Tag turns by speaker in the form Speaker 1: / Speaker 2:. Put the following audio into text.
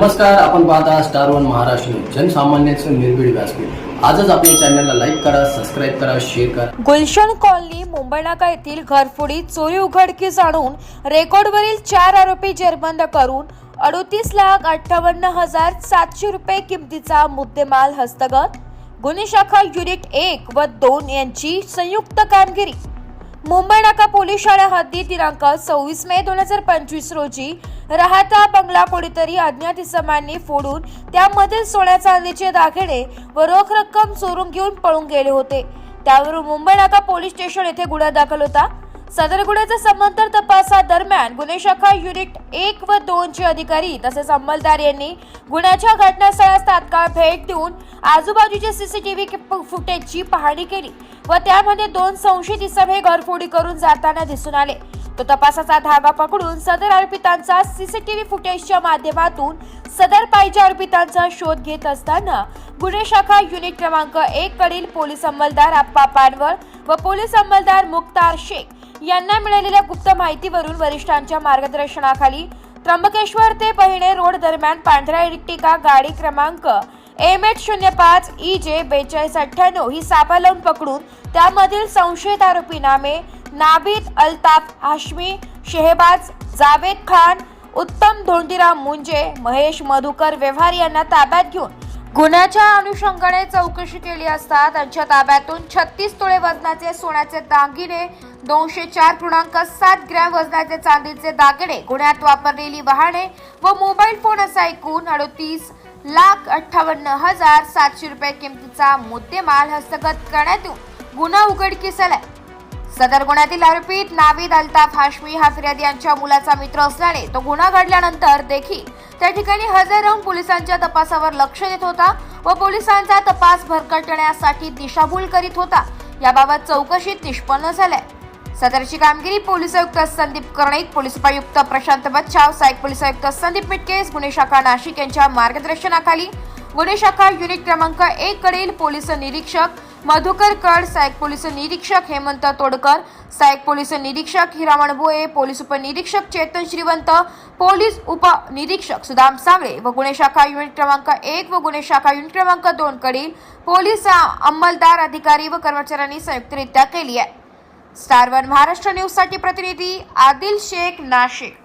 Speaker 1: नमस्कार आपण पाहता स्टार वन महाराष्ट्र जनसामान्यांचं निर्भीड व्यासपीठ. आजच आपल्या चॅनलला लाईक करा सबस्क्राईब करा शेअर करा.
Speaker 2: गुलशन कॉलनी मुंबई नाका येथील घरफोडी चोरी उघडकीस आणून रेकॉर्डवरील चार आरोपी जेरबंद करून अडोतीस लाख अठ्ठावन्न हजार सातशे रुपये किमतीचा मुद्देमाल हस्तगत. गुन्हे शाखा युनिट एक व दोन यांची संयुक्त कामगिरी. मुंबई नाका पोलीस शाळा हद्दीत दिनांक सव्वीस मे दोन हजार पंचवीस रोजी राहता बंगला कोणीतरी अज्ञात इसमांनी फोडून त्यामधील सोन्या चांदीचे दागिने व रोख रक्कम चोरून घेऊन पळून गेले होते. त्यावरून मुंबई नाका पोलीस स्टेशन येथे गुन्हा दाखल होता. सदर गुन्ह्याच्या समांतर तपासादरम्यान गुन्हे शाखा युनिट एक व दोनचे अधिकारी तसेच अंमलदार यांनी गुन्ह्याच्या घटनास्थळास तात्काळ भेट देऊन आजूबाजूच्या सीसीटीव्ही फुटेजची पाहणी केली व त्यामध्ये दोन संशयित इसम हे घरफोडी करून जाताना दिसून आले. तो तपासाचा धागा पकडून सदर आरोपितांचा सीसीटीव्ही फुटेजच्या माध्यमातून सदर पाहिजे आरोपितांचा शोध घेत असताना गुन्हे शाखा युनिट क्रमांक एक कडील पोलीस अंमलदार आप्पा पानवळ व पोलीस अंमलदार मुक्तार शेख यांना मिळालेल्या गुप्त माहितीवरून वरिष्ठांच्या मार्गदर्शनाखाली त्र्यंबकेश्वर ते पहिणे रोड दरम्यान पांढऱ्या इर्टिका गाडी क्रमांक एम एच शून्य पाच ई जे बेचाळीस अठ्ठ्याण्णव ही सापा लावून पकडून त्यामधील संशयित आरोपी नामे नाभिद अल्ताफ हाशमी शेहबाज जावेद खान उत्तम धोंडीराम मुंजे महेश मधुकर व्यवहार यांना ताब्यात घेऊन गुन्ह्याच्या अनुषंगाने चौकशी केली असता त्यांच्या ताब्यातून छत्तीस तोळे वजनाचे सोन्याचे दागिने दोनशे चार पूर्णांक सात ग्रॅम वजनाचे चांदीचे दागिने गुन्ह्यात वापरलेली वाहने व मोबाईल फोन असा एकूण अडतीस लाख अठ्ठावन्न हजार सातशे रुपये किमतीचा मुद्देमाल हस्तगत करण्यात येऊन गुन्हा उघडकीस आलाय. सदर गुन्ह्यातील आरोपीत नावीद अल्ताफ हाशमी हा फिर्यादी यांच्या मुलाचा मित्र असल्याने तो गुन्हा घडल्यानंतर देखील त्या ठिकाणी हजर राहून पोलिसांच्या तपासावर लक्ष देत होता व पोलिसांचा तपास भरकटण्यासाठी दिशाभूल करीत होता. याबाबत चौकशीत निष्पन्न झालाय. सदरची कामगिरी पोलीस आयुक्त संदीप कर्णिक पोलीस उपायुक्त प्रशांत बच्चाव सहाय्यक पोलीस आयुक्त संदीप मिटकेस गुन्हे शाखा नाशिक यांच्या मार्गदर्शनाखाली. गुन्हे शाखा युनिट क्रमांक एक कडील पोलीस निरीक्षक मधुकर कड सहायक पोलीस निरीक्षक हेमंत तोडकर सहायक पोलीस निरीक्षक हिरामण भोये पोलीस उपनिरीक्षक चेतन श्रीवंत पोलीस उपनिरीक्षक सुदाम सांगळे व गुन्हे शाखा युनिट क्रमांक एक व गुन्हे शाखा युनिट क्रमांक दोन कडील पोलीस अंमलदार अधिकारी व कर्मचाऱ्यांनी संयुक्तरित्या केली आहे. स्टार वन महाराष्ट्र न्यूजसाठी प्रतिनिधी आदिल शेख नाशिक.